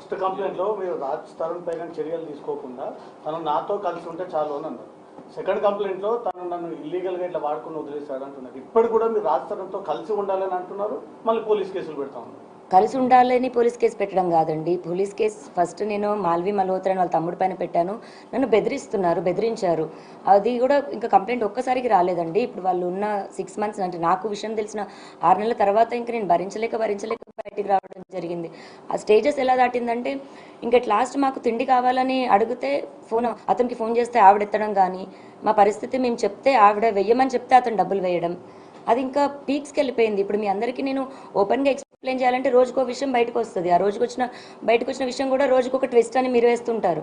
First కంప్లైంట్లో మీరు రాజ్ తరుణ్ పైన చర్యలు తీసుకోకుండా తను నాతో కలిసి ఉంటే చాలు అని అన్నారు. సెకండ్ కంప్లైంట్లో తను నన్ను ఇల్లీగల్గా ఇట్లా వాడుకుని వదిలేశాడు అంటున్నారు. ఇప్పుడు కూడా మీరు రాజ్ తరుణ్తో కలిసి ఉండాలని అంటున్నారు మళ్ళీ పోలీస్ కేసులు పెడతా ఉన్నారు. కలిసి ఉండాలని పోలీస్ కేసు పెట్టడం కాదండి. పోలీస్ కేసు ఫస్ట్ నేను మాల్వి మల్హోత్రా వాళ్ళ తమ్ముడి పైన పెట్టాను. నన్ను బెదిరిస్తున్నారు బెదిరించారు. అది కూడా ఇంకా కంప్లైంట్ ఒక్కసారికి రాలేదండి. ఇప్పుడు వాళ్ళు ఉన్న సిక్స్ మంత్స్ అంటే నాకు విషయం తెలిసిన ఆరు నెలల తర్వాత ఇంకా నేను భరించలేక భరించలేక బయటికి రావడం జరిగింది. ఆ స్టేజెస్ ఎలా దాటిందంటే ఇంకా లాస్ట్ మాకు తిండి కావాలని అడిగితే ఫోన్ అతనికి ఫోన్ చేస్తే ఆవిడ ఎత్తడం కానీ మా పరిస్థితి మేము చెప్తే ఆవిడ వెయ్యమని చెప్తే అతను డబ్బులు వేయడం. అది ఇంకా పీక్స్కి వెళ్ళిపోయింది. ఇప్పుడు మీ అందరికీ నేను ఓపెన్గా ఎక్స్ప్లెయిన్ చేయాలంటే రోజుకో విషయం బయటకు వస్తుంది. ఆ రోజుకు వచ్చిన బయటకు వచ్చిన విషయం కూడా రోజుకు ఒక ట్విస్ట్ అని మీరు వేస్తుంటారు.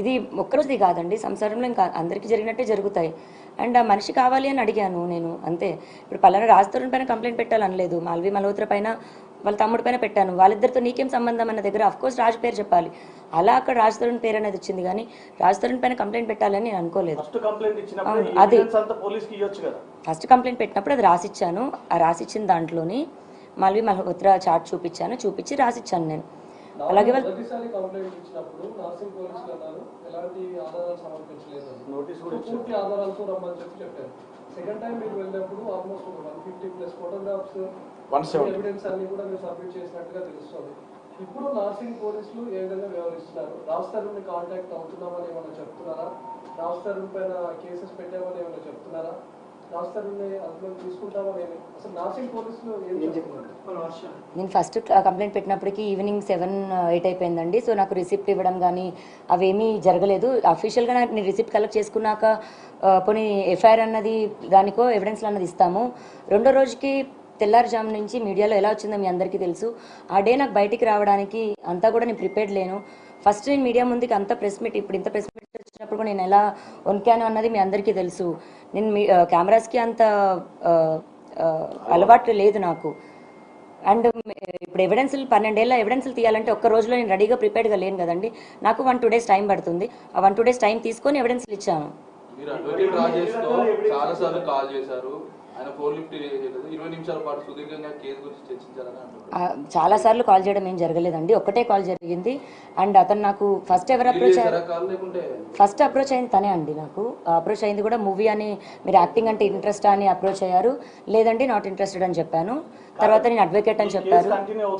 ఇది ఒక్కరోజుది కాదండి. సంసారంలో ఇంకా అందరికీ జరిగినట్టే జరుగుతాయి. అండ్ ఆ మనిషి కావాలి అని అడిగాను నేను అంతే. ఇప్పుడు పలానా రాజతరుణ్ పైన కంప్లైంట్ పెట్టాలనలేదు మాల్వి మల్హోత్ర పైన వాళ్ళ తమ్ముడి పైన పెట్టాను. వాళ్ళిద్దరితో నీకేం సంబంధం అన్న దగ్గర కోర్స్ రాజు పేరు చెప్పాలి. అలా అక్కడ రాజతరుణ్ పేరు అనేది వచ్చింది కానీ రాజతరుణ్ పైన కంప్లైంట్ పెట్టాలని నేను అనుకోలేదు. అది- ఫస్ట్ కంప్లైంట్ పెట్టినప్పుడు అది రాసిచ్చాను. ఆ రాసిచ్చిన దాంట్లోని మాల్వి మల్హోత్రా చార్ట్ చూపించాను. చూపించి రాసిచ్చాను నేను. అలాగే వాళ్ళు మొదటిసారి కంప్లైంట్ ఇచ్చినప్పుడు నర్సింగ్ పోలీసులు అన్నారు ఎలాంటి ఆధారాలు సమర్పించలేదు. అని. నోటీస్ కూడా ఇచ్చారు పూర్తి ఆధారాలతో రమ్మని చెప్పి చెప్పారు. సెకండ్ టైం మీరు వెళ్ళినప్పుడు almost one fifty plus photographs evidence అన్ని కూడా మీరు సబ్మిట్ చేసినట్టుగా తెలుస్తుంది. ఇప్పుడు నర్సింగ్ పోలీసులు ఏ విధంగా వ్యవహరిస్తున్నారు? రాస్తారు కాంటాక్ట్ అవుతున్నామని ఏమైనా చెప్తున్నారా? రాస్తారు పైన కేసెస్ పెట్టామని ఏమైనా చెప్తున్నారా? నేను ఫస్ట్ కంప్లైంట్ పెట్టినప్పటికీ ఈవినింగ్ సెవెన్ ఎయిట్ అయిపోయిందండి. సో నాకు రిసిప్ట్ ఇవ్వడం కానీ అవేమీ జరగలేదు. అఫీషియల్గా నేను రిసిప్ట్ కలెక్ట్ చేసుకున్నాక పోనీ ఎఫ్ఐఆర్ అన్నది దానికో ఎవిడెన్స్లు అన్నది ఇస్తాము. రెండో రోజుకి తెల్లారుజాము నుంచి మీడియాలో ఎలా వచ్చిందో మీ అందరికీ తెలుసు. ఆ డే నాకు బయటికి రావడానికి అంతా కూడా నేను ప్రిపేర్డ్ లేను. ఫస్ట్ నేను మీడియా ముందుకి అంత ప్రెస్ మీట్ ఇప్పుడు ఇంత ప్రెస్ మీట్ ఉన్నప్పుడు కూడా నేను ఎలా వణికాను అన్నది మీ అందరికీ తెలుసు. నేను మీ కెమెరాస్కి అంత అలవాటు లేదు నాకు. అండ్ ఇప్పుడు ఎవిడెన్స్లు పన్నెండేళ్ళ ఎవిడెన్స్లు తీయాలంటే ఒక్క రోజులో నేను రెడీగా ప్రిపేర్డ్గా లేను కదండి. నాకు వన్ టూ డేస్ టైం పడుతుంది. ఆ వన్ టూ డేస్ టైం తీసుకొని ఎవిడెన్స్లు ఇచ్చాను. మీరు అడ్వకేట్ రాజేష్తో చాలా సార్లు కాల్ చేశారు. ఆయన ఫోన్ లిఫ్ట్ చేయలేదు. ఇరవై నిమిషాల పాటు సుదీర్ఘంగా కేసు గురించి చర్చించారని అంటున్నారు. ఆ, చాలా సార్లు కాల్ చేయడం ఏం జరగలేదండి. ఒక్కటే కాల్ జరిగింది. అండ్ అతను నాకు ఫస్ట్ ఎవరు అప్రోచ్ ఫస్ట్ అప్రోచ్ అయింది తనే అండి నాకు. అప్రోచ్ అయింది కూడా మూవీ అని మీరు యాక్టింగ్ అంటే ఇంట్రెస్ట్ అని అప్రోచ్ అయ్యారు. లేదండి నాట్ ఇంట్రెస్టెడ్ అని చెప్పాను. తర్వాత నేను అడ్వకేట్ అని చెప్పారు.